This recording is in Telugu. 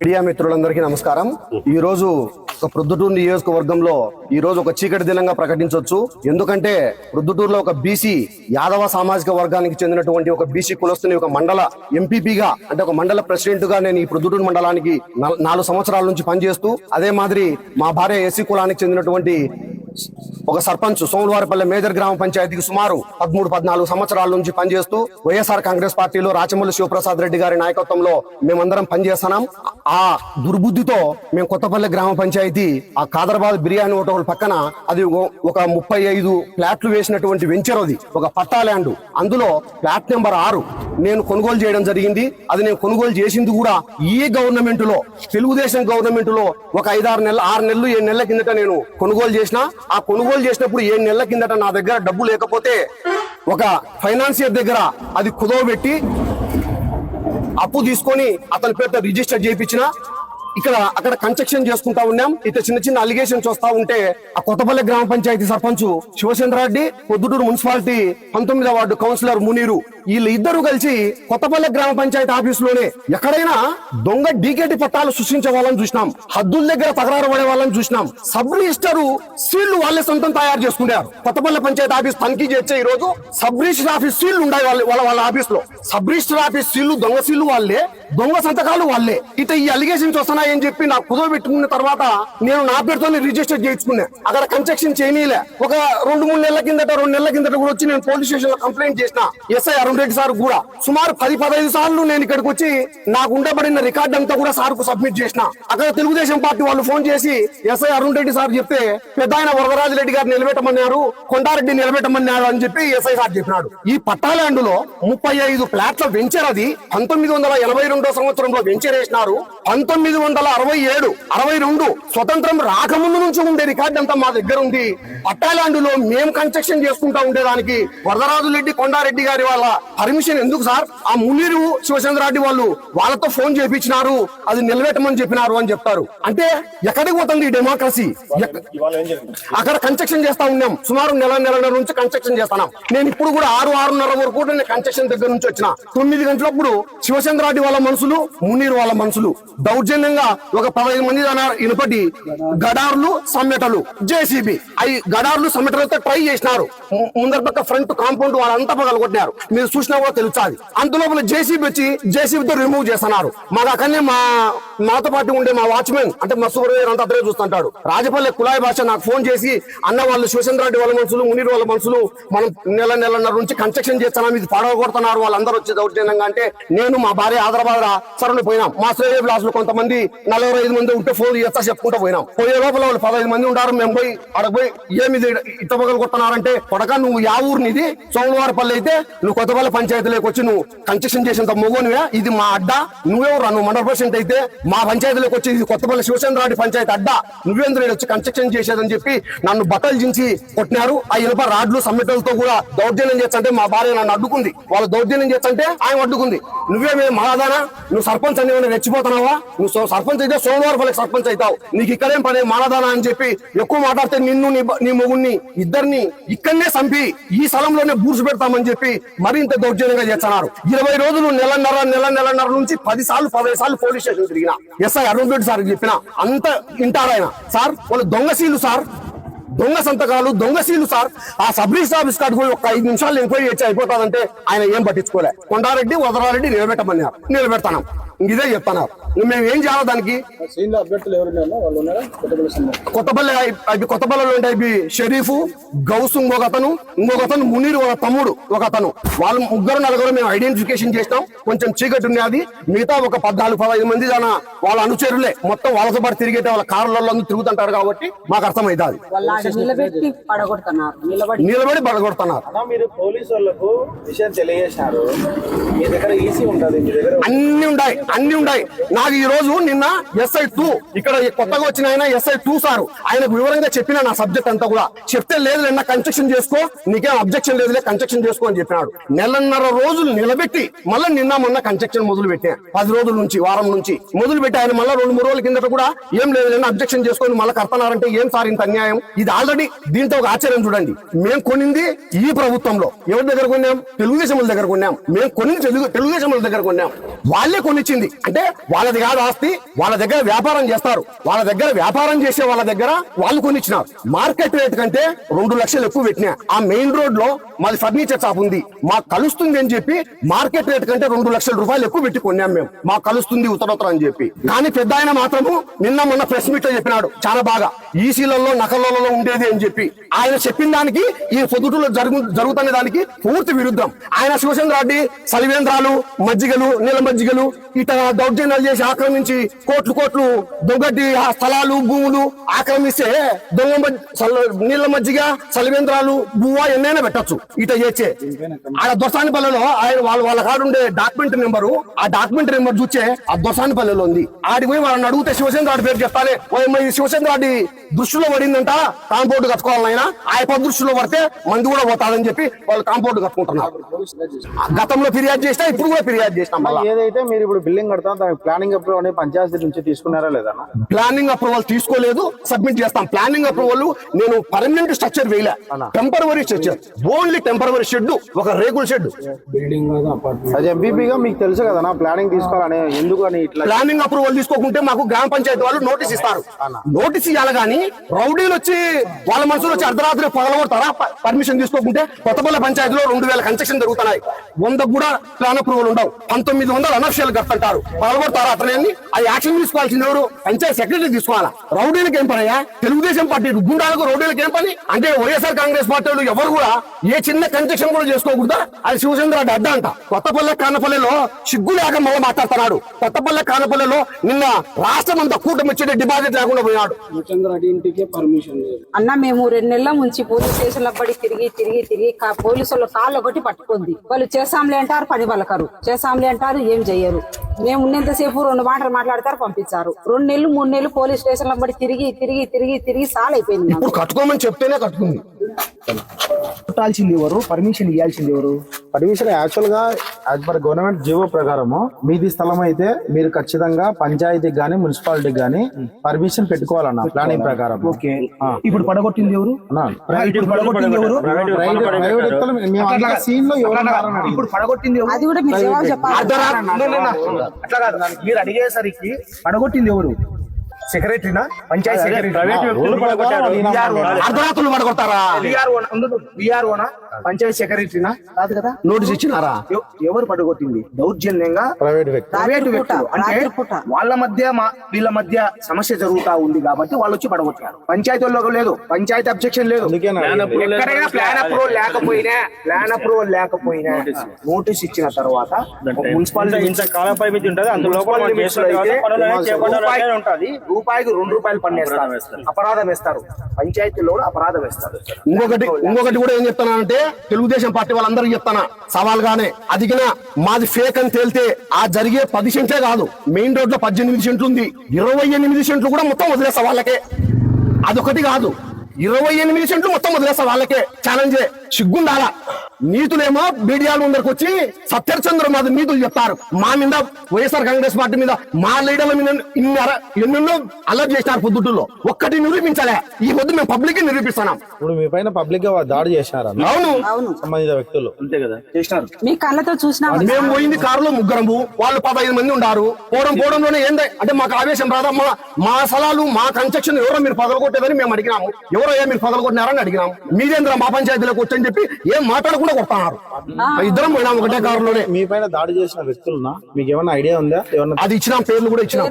మీడియా మిత్రులందరికీ నమస్కారం. ఈ రోజు ఒక ప్రొద్దుటూరు నియోజకవర్గంలో ఈ రోజు ఒక చీకటి దినంగా ప్రకటించవచ్చు. ఎందుకంటే ప్రొద్దుటూరులో ఒక బీసీ యాదవ సామాజిక వర్గానికి చెందినటువంటి ఒక బీసీ కులస్తుని ఒక మండల ఎంపీపీగా అంటే ఒక మండల ప్రెసిడెంట్గా నేను ఈ ప్రొద్దుటూరు మండలానికి నాలుగు సంవత్సరాల నుంచి పనిచేస్తూ అదే మాదిరి మా భార్య ఎస్సీ కులానికి చెందినటువంటి ఒక సర్పంచ్ సోమవారపల్లె మేజర్ గ్రామ పంచాయతీకి సుమారు పదమూడు పద్నాలుగు సంవత్సరాల నుంచి పనిచేస్తూ వైఎస్ఆర్ కాంగ్రెస్ పార్టీలో రాచమల్లి శివప్రసాద్ రెడ్డి గారి నాయకత్వంలో మేమందరం పనిచేస్తున్నాం. ఆ దుర్బుద్ధితో మేము కొత్తపల్లె గ్రామ పంచాయతీ ఆ కాదరాబాద్ బిర్యానీ హోటల్ పక్కన అది ఓ- ఒక ముప్పై ఐదు ఫ్లాట్లు వేసినటువంటి వెంచర్ అది ఒక పట్టా ల్యాండ్. అందులో ఫ్లాట్ నెంబర్ ఆరు నేను కొనుగోలు చేయడం జరిగింది. అది నేను కొనుగోలు చేసింది కూడా ఈ గవర్నమెంట్లో తెలుగుదేశం గవర్నమెంట్లో ఒక ఐదారు నెలలు ఆరు నెలలు ఏడు నెలల కిందట నేను కొనుగోలు చేసిన. ఆ కొనుగోలు చేసినప్పుడు ఏడు నెలల కిందట నా దగ్గర డబ్బు లేకపోతే ఒక ఫైనాన్సియర్ దగ్గర అది కుదవబెట్టి అప్పు తీసుకొని అతని పేరుతో రిజిస్టర్ చేయించిన. ఇక్కడ అక్కడ కన్స్ట్రక్షన్ చేసుకుంటా ఉన్నాం. ఇట్లా చిన్న చిన్న అలిగేషన్స్ వస్తా ఉంటే ఆ కొత్తపల్లి గ్రామ పంచాయతీ సర్పంచ్ శివచంద్రారెడ్డి పొద్దుటూరు మున్సిపాలిటీ పంతొమ్మిదవ వార్డు కౌన్సిలర్ మునీరు వీళ్ళు ఇద్దరు కలిసి కొత్తపల్లె గ్రామ పంచాయతీ ఆఫీస్లోనే ఎక్కడైనా దొంగ డీకేటి పట్టాలు సృష్టించే వాళ్ళని చూసినాం. హద్దుల దగ్గర తగరారు పడే వాళ్ళని చూసినాం. సబ్ రిజిస్టర్ సీళ్ళు వాళ్ళే సొంతం తయారు చేసుకున్నారు. కొత్తపల్లె పంచాయతీ ఆఫీస్ తనిఖీ చేసే ఈ రోజు సబ్ రిజిస్టర్ ఆఫీస్ సీళ్ళు ఉన్నాయి వాళ్ళ వాళ్ళ వాళ్ళ ఆఫీస్లో సబ్ రిజిస్టర్ ఆఫీస్ సీళ్ళు దొంగ సీళ్ళు వాళ్ళే దొంగ సంతకాలు వాళ్ళే. ఇట ఈ అలిగేషన్స్ వస్తున్నాయని చెప్పి నాకు కుదవ పెట్టుకున్న తర్వాత నేను నా పేరుతో రిజిస్టర్ చేయించుకున్నా. అక్కడ కన్స్ట్రక్షన్ చేయనీలే. ఒక రెండు మూడు నెలల కిందట రెండు నెలల కిందట కూడా వచ్చి నేను పోలీస్ స్టేషన్లో కంప్లైంట్ చేసిన. ఎస్ఐ అరుణ్ రెడ్డి సార్ కూడా. సుమారు పది పదహైదు సార్లు నేను ఇక్కడికి వచ్చి నాకు ఉండబడిన రికార్డ్ అంతా కూడా సార్కు సబ్మిట్ చేసిన. అక్కడ తెలుగుదేశం పార్టీ వాళ్ళు ఫోన్ చేసి ఎస్ఐ అరుణ్ రెడ్డి సార్ చెప్తే పెద్ద ఆయన వరదరాజు రెడ్డి గారు నిలబెట్టమన్నారు కొండారెడ్డి నిలబెట్టమన్నారు అని చెప్పి ఎస్ఐ సార్ చెప్పినాడు. ఈ పట్టాల్యాండ్లో ముప్పై ఐదు ప్లాట్ల వెంచర్ అది పంతొమ్మిది వందల ఎనభై రెండో సంవత్సరంలో వెంచర్ వేసినారు. పంతొమ్మిది వందల అరవై ఏడు అరవై రెండు స్వతంత్రం రాకముందు నుంచి ఉండే రికార్డ్ అంతా మా దగ్గర ఉంది. పట్టాల్యాండ్లో మేము కన్స్ట్రక్షన్ చేసుకుంటా ఉండేదానికి వరదరాజు రెడ్డి కొండారెడ్డి గారి వాళ్ళ పర్మిషన్ ఎందుకు సార్? ఆ మునీరు శివచంద్రారెడ్డి వాళ్ళు వాళ్ళతో ఫోన్ చేయించినారు అది నిలబెట్టమని చెప్పినారు అని చెప్తారు. అంటే ఎక్కడికి పోతుంది ఈ డెమోక్రసీ అక్కడ కన్స్ట్రక్షన్ చేస్తా ఉన్నాం. సుమారు నెల నెలన్నర నుంచి కన్స్ట్రక్షన్ చేస్తున్నాం. నేను ఇప్పుడు కూడా ఆరు ఆరున్నర వరకు కూడా నేను కన్స్ట్రక్షన్ దగ్గర నుంచి వచ్చిన. తొమ్మిది గంటలప్పుడు శివచంద్రారెడ్డి వాళ్ళ మనుషులు మునీర్ వాళ్ళ మనుషులు దౌర్జన్యంగా ఒక పదహైదు మంది ఇనుపటి గడార్లు సమ్మెటలు. జేసీబీ. అవి గడార్లు సమ్మెటలతో ట్రై చేసినారు. ముందర పక్క ఫ్రంట్ కాంపౌండ్ వాళ్ళంతా పగలగొట్టినారు. మీరు చూసినా కూడా తెలుస్తుంది. అంతలోపల జేసీబీ వచ్చి జేసీబీతో రిమూవ్ చేస్తున్నారు. మా దాకానే మా మాతో పాటు ఉండే మా వాచ్మెన్ అంటే మా సూపర్వైజర్ అంతా అతనే చూస్తుంటాడు. రాజపల్లె కులాయి భాష నాకు ఫోన్ చేసి అన్న వాళ్ళు శివచంద్రారెడ్డి వాళ్ళ మనుషులు మునీర్ వాళ్ళ మనుషులు మనం నెల నెలన్నర నుంచి కన్స్ట్రక్షన్ చేస్తున్నాం ఇది పడగొడుతున్నారు వాళ్ళందరూ వచ్చి దౌర్జన్యంగా అంటే నేను మా భార్య ఆదరబాదర సరని పోయినాం. మా శ్రేయ బ్లాస్లో కొంతమంది నలభై ఐదు మంది ఉంటే ఫోన్ చేస్తా చెప్పుకుంటూ పోయినాం. పోయే లోపల వాళ్ళు పదహైదు మంది ఉంటారు మేము పోయి అక్కడ పోయి ఏమి ఇట్ట పగలు కొడక నువ్వు యా ఊరినిది సోమవారపల్లి అయితే నువ్వు కొత్తపల్లి పంచాయతీలోకి వచ్చి నువ్వు కన్స్ట్రక్షన్ చేసినంత మొగోనివే ఇది మా అడ్డ నువ్వెవరు నువ్వు మండల పర్సెంట్ అయితే మా పంచాయతీలోకి వచ్చి కొత్తపల్లి శివచంద్రాడి పంచాయతీ అడ్డా. నువ్వేంద్ర వచ్చి కన్స్ట్రక్షన్ చేసేదని చెప్పి నన్ను బట్టలు చించి కొట్టినారు. ఆ ఇనుప రాడ్లు సమ్మెటలతో కూడా దౌర్జన్యం చేస్తుంటే మా భార్య నన్ను అడ్డుకుంది. వాళ్ళు దౌర్జన్యం చేస్తుంటే ఆయన అడ్డుకుంది. నువ్వేమే మహాదానా? నువ్వు సర్పంచ్ అని ఏమైనా రెచ్చిపోతున్నావా? నువ్వు సర్పంచ్ అయితే సోమవారం సోమవారపల్లికి సర్పంచ్ అవుతావు. నీకు ఇక్కడేం పని? మానదానా అని చెప్పి ఎక్కువ మాట్లాడితే నిన్ను నీ మొగుణ్ణి ఇద్దరిని ఇక్కడనే చంపి ఈ స్థలంలోనే బూర్సు పెడతామని చెప్పి మరింత దౌర్జన్యంగా చేస్తున్నారు. ఇరవై రోజులు నెలన్నర నెల నెలన్నర నుంచి పది సార్లు పదహైదు సార్లు పోలీస్ స్టేషన్ తిరిగినా. ఎస్ఐ అరుణ్ రెడ్డి సార్ చెప్పిన అంత వింటారు ఆయన. సార్ వాళ్ళు దొంగశీలు సార్. దొంగ సంతకాలు దొంగసీలు సార్. ఆ సబ్ రిజిస్టర్ ఆఫీస్ కాడికి పోయి ఒక ఐదు నిమిషాలు ఎంక్వైరీ చేసి అయిపోతాదంటే ఆయన ఏం పట్టించుకోలే. కొండారెడ్డి వదరారెడ్డి నిలబెట్టమన్నారు. నిలబెడతాను. ఇదే చెప్తాను మేము ఏం చేయాలి దానికి? అభ్యర్థులు ఎవరు కొత్తపల్లి అవి కొత్తపల్లిలో ఉండే ఇవి షరీఫ్ గౌస్ ఇంకొక అతను ఇంకొక అతను మునీర్ ఒక తమ్ముడు ఒక అతను. వాళ్ళు ముగ్గురు నలుగురు మేము ఐడెంటిఫికేషన్ చేసినాం. కొంచెం చీకటి ఉన్నది మిగతా ఒక పద్నాలుగు పదహైదు మంది దాని వాళ్ళ అనుచరులే. మొత్తం వాళ్ళతో పాటు తిరిగితే వాళ్ళ కార్లలో తిరుగుతుంటారు కాబట్టి మాకు అర్థమైంది పడగొడుతున్నారు. నిలబడి నిలబడి బడగొడుతున్నారు అన్నా మీరు పోలీసు వాళ్ళకు విషయం తెలియజేసినారు. మీ దగ్గర ఈసీ ఉంటుంది మీ దగ్గర అన్ని ఉన్నాయి అన్ని ఉన్నాయి. నాకు ఈ రోజు నిన్న ఎస్ఐ టూ ఇక్కడ కొత్తగా వచ్చిన ఆయన ఎస్ఐ టూ సార్. ఆయనకు వివరంగా చెప్పిన నా సబ్జెక్ట్ అంతా కూడా. చెప్తే లేదు నిన్న కన్స్ట్రక్షన్ చేసుకో నీకేం అబ్జెక్షన్ లేదులే కన్స్ట్రక్షన్ చేసుకో అని చెప్పినాడు. నెలన్నర రోజులు నిలబెట్టి మళ్ళీ నిన్న మొన్న కన్స్ట్రక్షన్ మొదలు పెట్టాను పది రోజుల నుంచి వారం నుంచి మొదలు పెట్టి ఆయన మళ్ళీ రెండు మూడు రోజుల కిందట కూడా ఏం లేదు నిన్న అబ్జెక్షన్ చేసుకొని మళ్ళీ కడతన్నారంటే ఏం సార్ ఇంత అన్యాయం? ఇది ఆల్రెడీ దీంతో ఒక ఆశ్చర్యం చూడండి. మేము కొనింది ఈ ప్రభుత్వంలో. ఎవరి దగ్గర కొన్నాం? తెలుగుదేశం దగ్గర కొన్నాం. మేము కొన్ని తెలుగు తెలుగుదేశం దగ్గర కొన్నాం. వాళ్ళే కొనిచ్చింది. వచ్చింది అంటే వాళ్ళది కాదు ఆస్తి వాళ్ళ దగ్గర వ్యాపారం చేస్తారు. వాళ్ళ దగ్గర వ్యాపారం చేసే వాళ్ళ దగ్గర వాళ్ళు కొనిచ్చినారు. మార్కెట్ రేట్ కంటే రెండు లక్షలు ఎక్కువ పెట్టినా. ఆ మెయిన్ రోడ్లో మాది ఫర్నిచర్ షాప్ ఉంది. మాకు కలుస్తుంది అని చెప్పి మార్కెట్ రేట్ కంటే రెండు లక్షల రూపాయలు ఎక్కువ పెట్టి కొన్నాం మేము. మాకు కలుస్తుంది ఉత్తరోత్తర అని చెప్పి. కానీ పెద్ద ఆయన మాత్రము నిన్న మొన్న ప్రెస్ మీట్లో చెప్పినాడు. చాలా బాగా. ఈసీలలో నకలలో ఉండేది అని చెప్పి. ఆయన చెప్పిన దానికి ఈ పొద్దుటూరులో జరుగు జరుగుతున్న దానికి పూర్తి విరుద్ధం. ఆయన శివచంద్ర రెడ్డి సలివేంద్రాలు మజ్జిగలు నీళ్ళ మజ్జిగలు దౌర్జన్యాలు చేసి ఆక్రమించి కోట్లు కోట్లు దొంగటి ఆ స్థలాలు భూములు ఆక్రమిస్తే దొంగ నీళ్ళ మజ్జిగ సలివేంద్రాలు భూవా ఎన్నైనా పెట్టచ్చు. ఇట చేసే ఆడ దొసానిపల్లెలో ఆయన వాళ్ళ వాళ్ళ కాడు ఉండే డాక్యుమెంట్ నెంబరు ఆ డాక్యుమెంట్ నెంబర్ చూసే ఆ దొసానిపల్లెలో ఉంది. ఆడి పోయి వాళ్ళని అడిగితే శివసేంద్ర రెడ్డి పేరు చెప్తానే ఓ అమ్మ దృష్టిలో పడిందంట కాంపౌండ్ కట్టుకోవాలైనా ఆ యొక్క దృష్టిలో పడితే మంది కూడా పోతాదని చెప్పి వాళ్ళు కాంపౌండ్ కట్టుకుంటున్నారు. గతంలో ఫిర్యాదు చేసినా ఇప్పుడు కూడా ఫిర్యాదు చేసినాం ఏదైతే మీరు ఇప్పుడు బిల్డింగ్ కడతాం దానికి ప్లానింగ్ అప్రూవ్ అనేది పంచాయతీ నుంచి తీసుకున్నారా లేదా? ప్లానింగ్ అప్రూవల్ తీసుకోలేదు సబ్మిట్ చేస్తాం. ప్లానింగ్ అప్రూవల్ నేను పర్మనెంట్ స్ట్రక్చర్ వేయలే. Temporary structure only temporary shed ఒక రేకుల షెడ్ అది ఎంపీపీగా మీకు తెలుసు కదా నా ప్లానింగ్ తీసుకోవాలని ఎందుకు అని ఇట్లా ప్లానింగ్ అప్రూవల్ తీసుకోకుంటే మాకు గ్రామ పంచాయతీ వాళ్ళు నోటీస్ ఇస్తారు. నోటీస్ ఇవ్వాలి కానీ రౌడీలు వచ్చి వాళ్ళ మనుషులు వచ్చి అర్ధరాత్రి పగలగొడతారా? పర్మిషన్ తీసుకోకుంటే కొత్తపల్లి పంచాయతీలో రెండు వేల కన్స్ట్రక్షన్ జరుగుతున్నాయి. వంద కూడా ప్లాన్ అప్రూవల్ ఉండవు. పంతొమ్మిది వందల అనఫిషియల్ కట్టంటారు పగలగొడతారా అతని ఆ యాక్షన్ తీసుకోవాల్సింది ఎవరు? పంచాయత్ సెక్రటరీ తీసుకోవాలా? రౌడీలకు ఏం పని తెలుగుదేశం పార్టీ గుండాలకు రౌడీలకు ఏం పని? అంటే వైఎస్ఆర్ కాంగ్రెస్ పార్టీ వాళ్ళు ఎవరు కూడా ఏ చిన్న కన్స్ట్రక్షన్ కూడా చేసుకోకూడదా? అది శివచంద్ర రెడ్డి అడ్డ అంట. కొత్తపల్లె కానపల్లెలో సిగ్గు లేక మళ్ళీ మాట్లాడుతున్నాడు. కొత్తపల్లె కానపల్లెలో నిన్న రాష్ట్రం అంతా కూటమి వచ్చే డిపాజిట్ లేకుండా పోయాడు అన్న మేము రెండు నెలల నుంచి పోలీస్ స్టేషన్లో పడి తిరిగి తిరిగి తిరిగి కా- పోలీసు వాళ్ళు కాళ్ళు ఒకటి పట్టుకుంది. వాళ్ళు చేసాంలే అంటారు పని పలకరు. చేసాంలే అంటారు ఏం చెయ్యరు. మేము ఉన్నంతసేపు రెండు మాటలు మాట్లాడతారు పంపించారు. రెండు నెలలు మూడు నెలలు పోలీస్ స్టేషన్లో పడి తిరిగి తిరిగి తిరిగి తిరిగి సాల్ అయిపోయింది కట్టుకోమని చెప్తేనే కట్టుకుంది. కొట్టాల్సింది ఎవరు? పర్మిషన్ ఇవ్వాల్సింది ఎవరు? పర్మిషన్ యాక్చువల్గా యాజ్ పర్ గవర్నమెంట్ జీవో ప్రకారము మీది స్థలం అయితే మీరు ఖచ్చితంగా పంచాయతీకి గానీ మున్సిపాలిటీకి గానీ పర్మిషన్ పెట్టుకోవాలన్న ప్లానింగ్ ప్రకారం ఓకే. ఇప్పుడు పడగొట్టింది ఎవరు? ఇప్పుడు పడగొట్టింది ఎవరు? సీన్లో. ఇప్పుడు అది కూడా మీరు అడిగేసరికి పడగొట్టింది ఎవరు? సెక్రటరీనా? పంచాయత్ సెక్రటరీ అర్ధరాత్రులు పడగొడతారా? విఆర్ఓనా పంచాయత్ సెక్రటరీనా? కాదు కదా. నోటీస్ ఇచ్చినారా? ఎవ- ఎవరు పడగొట్టింది? దౌర్జన్యంగా ప్రైవేట్ వ్యక్తి ప్రైవేట్ వ్యక్తులు. అంటే. వాళ్ళ మధ్య వీళ్ళ మధ్య సమస్య జరుగుతా ఉంది కాబట్టి వాళ్ళు వచ్చి పడగొట్టారు. పంచాయతీలో లేదు. పంచాయతీ అబ్జెక్షన్ లేదు. ఎక్కడైనా ప్లాన్ అప్రూవల్ లేకపోయినా ప్లాన్ అప్రూవల్ లేకపోయినా నోటీస్ ఇచ్చిన. తర్వాత మున్సిపాలిటీ ఇంత కాల పరిమితి ఉంటుంది. అందులో కూడా రూపాయికి రెండు రూపాయలు పన్ను వేస్తారు. అపరాధం వేస్తారు. పంచాయతీలో కూడా అపరాధం వేస్తారు. ఇంకొకటి ఇంకొకటి కూడా ఏం చెప్తానంటే తెలుగుదేశం పార్టీ వాళ్ళందరికీ చెప్తానా? సవాల్గానే. అదిగిన మాది ఫేక్ అని తేలితే ఆ జరిగే పది సెంట్లే కాదు. మెయిన్ రోడ్లో పద్దెనిమిది సెంట్లు ఉంది. ఇరవై ఎనిమిది సెంట్లు కూడా మొత్తం వదిలేస్తా వాళ్ళకే. అదొకటి కాదు. ఇరవై ఎనిమిది సెంట్లు మొత్తం వదిలేస్తా వాళ్ళకే. ఛాలెంజే సిగ్గుండాలా? నీతులేమో మీడియా ముందరికి వచ్చి సత్యచంద్ర మీద నీతులు చెప్తారు. మా మీద వైఎస్ఆర్ కాంగ్రెస్ పార్టీ మీద మా లీడర్ల మీద ఇన్ని ఎన్నెన్నో అలర్ట్ చేసినారు పొద్దుటూరులో. ఒక్కటి నిరూపించలే. ఈ పొద్దు మేము పబ్లిక్ నిరూపిస్తున్నాం. ఇప్పుడు మీ పైన పబ్లిక్గా దాడి చేశారన్న అవును. అవును. సంబంధిత వ్యక్తులు. అంతే కదా. చేసినారు. మీ కళ్ళతో చూసినా మేము పోయింది కారులో ముగ్గురము వాళ్ళు పదహైదు మంది ఉన్నారు పోవడం పోవడంలోనే ఏంది? అంటే మాకు ఆవేశం రాదా? మా మా స్థలాలు మా కన్స్ట్రక్షన్ ఎవరో మీరు పగలగొట్టేదని మేము అడిగినాము. ఎవరో ఏ మీరు పగలగొట్టినారని అడిగినాము. మీరేంద్ర మా పంచాయతీలోకి వచ్చని చెప్పి ఏం మాట్లాడకుండా కొడుతున్నారు ఇద్దరం పోయినాం ఒకటే కారులోనే. మీ పైన దాడి చేసిన వ్యక్తులున్నా? మీకు ఏమైనా ఐడియా ఉందా? ఏమన్నా అది ఇచ్చినాం పేర్లు కూడా ఇచ్చినాం.